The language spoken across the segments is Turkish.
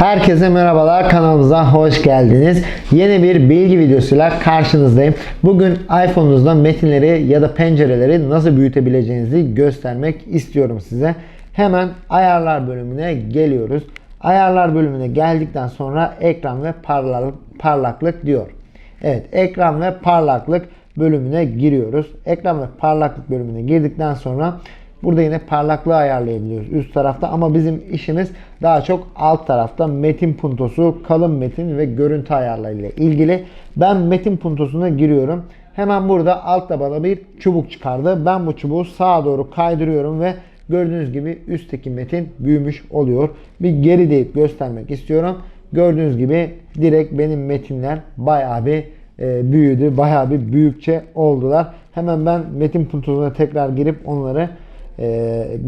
Herkese merhabalar kanalımıza hoş geldiniz. Yeni bir bilgi videosuyla karşınızdayım. Bugün iPhone'unuzda metinleri ya da pencereleri nasıl büyütebileceğinizi göstermek istiyorum size. Hemen ayarlar bölümüne geliyoruz. Ayarlar bölümüne geldikten sonra ekran ve parlak, parlaklık diyor. Evet ekran ve parlaklık bölümüne giriyoruz. Ekran ve parlaklık bölümüne girdikten sonra Burada yine parlaklığı ayarlayabiliyoruz üst tarafta ama bizim işimiz daha çok alt tarafta metin puntosu, kalın metin ve görüntü ayarlarıyla ilgili. Ben metin puntosuna giriyorum. Hemen burada altta bana bir çubuk çıkardı. Ben bu çubuğu sağa doğru kaydırıyorum ve gördüğünüz gibi üstteki metin büyümüş oluyor. Bir geri deyip göstermek istiyorum. Gördüğünüz gibi direkt benim metinler bayağı bir e, büyüdü. Bayağı bir büyükçe oldular. Hemen ben metin puntosuna tekrar girip onları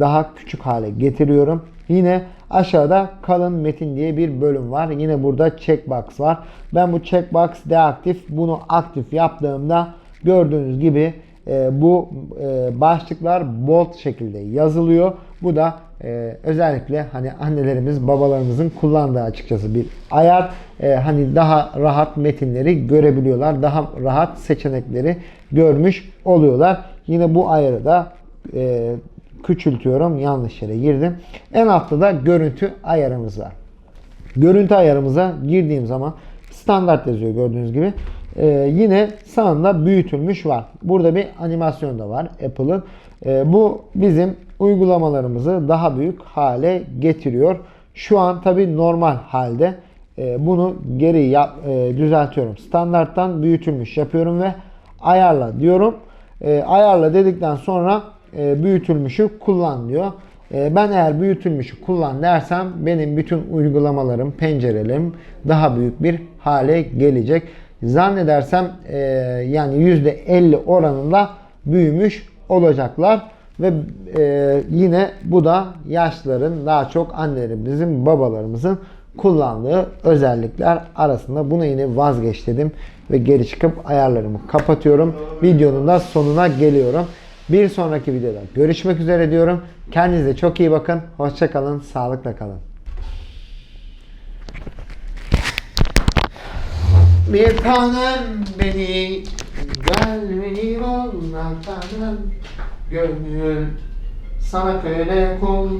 daha küçük hale getiriyorum. Yine aşağıda kalın metin diye bir bölüm var. Yine burada checkbox var. Ben bu checkbox deaktif. Bunu aktif yaptığımda gördüğünüz gibi e, bu e, başlıklar bold şekilde yazılıyor. Bu da e, özellikle hani annelerimiz babalarımızın kullandığı açıkçası bir ayar. E, hani daha rahat metinleri görebiliyorlar. Daha rahat seçenekleri görmüş oluyorlar. Yine bu ayarı da e, küçültüyorum. Yanlış yere girdim. En altta da görüntü ayarımız var. Görüntü ayarımıza girdiğim zaman standart yazıyor gördüğünüz gibi. Ee, yine sağında büyütülmüş var. Burada bir animasyon da var Apple'ın. Ee, bu bizim uygulamalarımızı daha büyük hale getiriyor. Şu an tabi normal halde. Ee, bunu geri yap, e, düzeltiyorum. Standarttan büyütülmüş yapıyorum ve ayarla diyorum. Ee, ayarla dedikten sonra e, büyütülmüşü kullan diyor. E, ben eğer büyütülmüşü kullan dersem benim bütün uygulamalarım, pencerelerim daha büyük bir hale gelecek. Zannedersem e, yani %50 oranında büyümüş olacaklar. Ve yine bu da yaşlıların daha çok annelerimizin, babalarımızın kullandığı özellikler arasında. Buna yine vazgeç dedim ve geri çıkıp ayarlarımı kapatıyorum. Videonun da sonuna geliyorum. Bir sonraki videoda görüşmek üzere diyorum. Kendinize çok iyi bakın. Hoşça kalın. Sağlıkla kalın. Bir tanem beni bul tanem gönül sana köle kul